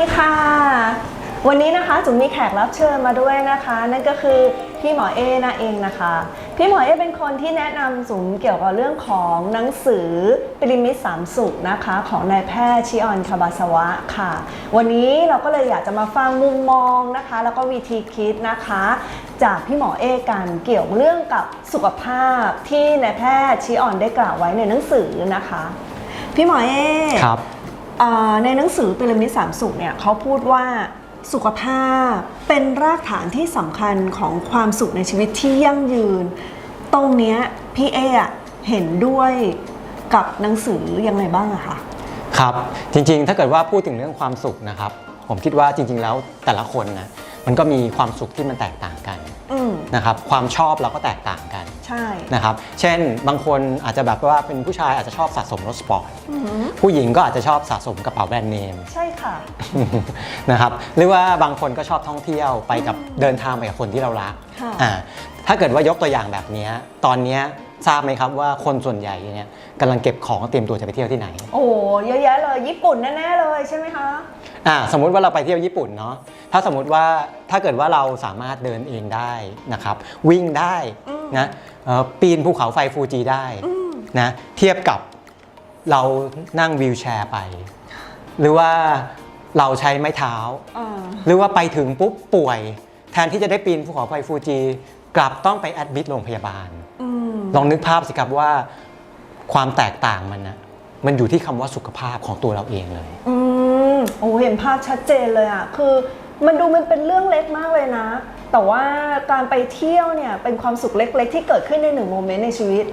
ดีค่ะ วันนี้นะคะจุ๋มมีแขกรับเชิญมาด้วยนะคะ นั่นก็คือพี่หมอเอนั่นเองนะคะ พี่หมอเอเป็นคนที่แนะนำจุ๋มเกี่ยวกับเรื่องของหนังสือปริมิตสามสุขนะคะ ของนายแพทย์ชิออนคาบาสวะค่ะ วันนี้เราก็เลยอยากจะมาฟังมุมมองนะคะ แล้วก็วิธีคิดนะคะ จากพี่หมอเอกันเกี่ยวเรื่องกับสุขภาพที่นายแพทย์ชิออนได้กล่าวไว้ในหนังสือนะคะ พี่หมอเอครับ อ่าในหนังสือพีระมิดสามสุขเนี่ยเขาพูดว่าสุขภาพเป็นรากฐานที่สำคัญของความสุขในชีวิตที่ยั่งยืน ตรงเนี้ยพี่เออะเห็นด้วยกับหนังสือยังไงบ้างอะคะ ครับ จริงๆ ถ้าเกิดว่าพูดถึงเรื่องความสุขนะครับ ผมคิดว่าจริง ๆ แล้วแต่ละคนนะมันก็มีความสุขที่มันแตกต่างกันอืม นะครับ ความชอบเราก็แตกต่างกัน ใช่นะครับ เช่นบางคนอาจจะแบบว่าเป็นผู้ชายอาจจะชอบสะสมรถสปอร์ต อือหือผู้หญิงก็อาจจะชอบสะสมกระเป๋าแบรนด์เนม ใช่ค่ะ นะครับหรือว่าบางคนก็ชอบท่องเที่ยวไปกับเดินทางไปกับคนที่เรารักค่ะ อ่าถ้าเกิดว่ายกตัวอย่างแบบเนี้ยตอนเนี้ยทราบไหมครับว่าคนส่วนใหญ่เนี่ยกำลังเก็บของเตรียมตัวจะไปเที่ยวที่ไหนโอ้เยอะแยะเลยญี่ปุ่นแน่ๆเลยใช่ไหมคะ อ่าสมมุติว่าเราไปเที่ยวญี่ปุ่นเนาะถ้าสมมุติว่าถ้าเกิดว่าเราสามารถเดินเองได้นะครับวิ่งได้อืม นะเอ่อ ปีนภูเขาไฟฟูจิได้อืมนะเทียบกับเรานั่งวีลแชร์ไป หรือว่าเราใช้ไม้เท้าอ่าหรือว่าไปถึงปุ๊บป่วย แทนที่จะได้ปีนภูเขาไฟฟูจิกลับต้องไปแอดมิดโรงพยาบาลอืมลองนึกภาพสิครับว่าความแตกต่างมันนะมันอยู่ที่คำว่าสุขภาพของตัวเราเองเลยอืมโอ้เห็นภาพชัดเจนเลยอะคือมันดูมันเป็นเรื่องเล็กมากเลยนะ แต่ว่าการไปเที่ยวเนี่ยเป็นความสุขเล็ก ๆ ที่เกิดขึ้นในหนึ่งโมเมนต์ในชีวิต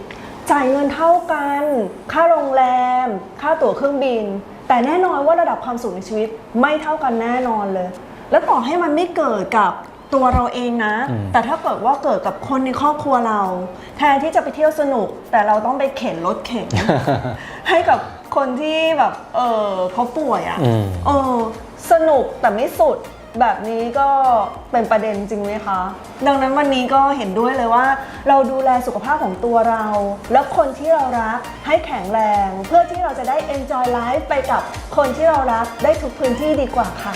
จ่ายเงินเท่ากัน ค่าโรงแรม ค่าตั๋วเครื่องบิน แต่แน่นอนว่าระดับความสุขในชีวิตไม่เท่ากันแน่นอนเลย แล้วต่อให้มันไม่เกิดกับตัวเราเองนะอืมแต่ถ้าเกิดว่าเกิดกับคนในครอบครัวเรา แทนที่จะไปเที่ยวสนุก แต่เราต้องไปเข็นรถเข็นให้กับคนที่แบบ เออเขาป่วยอะ่ะอืมเออสนุกแต่ไม่สุด แบบนี้ก็เป็นประเด็นจริงไหมคะ ดังนั้นวันนี้ก็เห็นด้วยเลยว่า เราดูแลสุขภาพของตัวเรา และคนที่เรารักให้แข็งแรง เพื่อที่เราจะได้ enjoy life ไปกับคนที่เรารักได้ทุกพื้นที่ดีกว่าค่ะ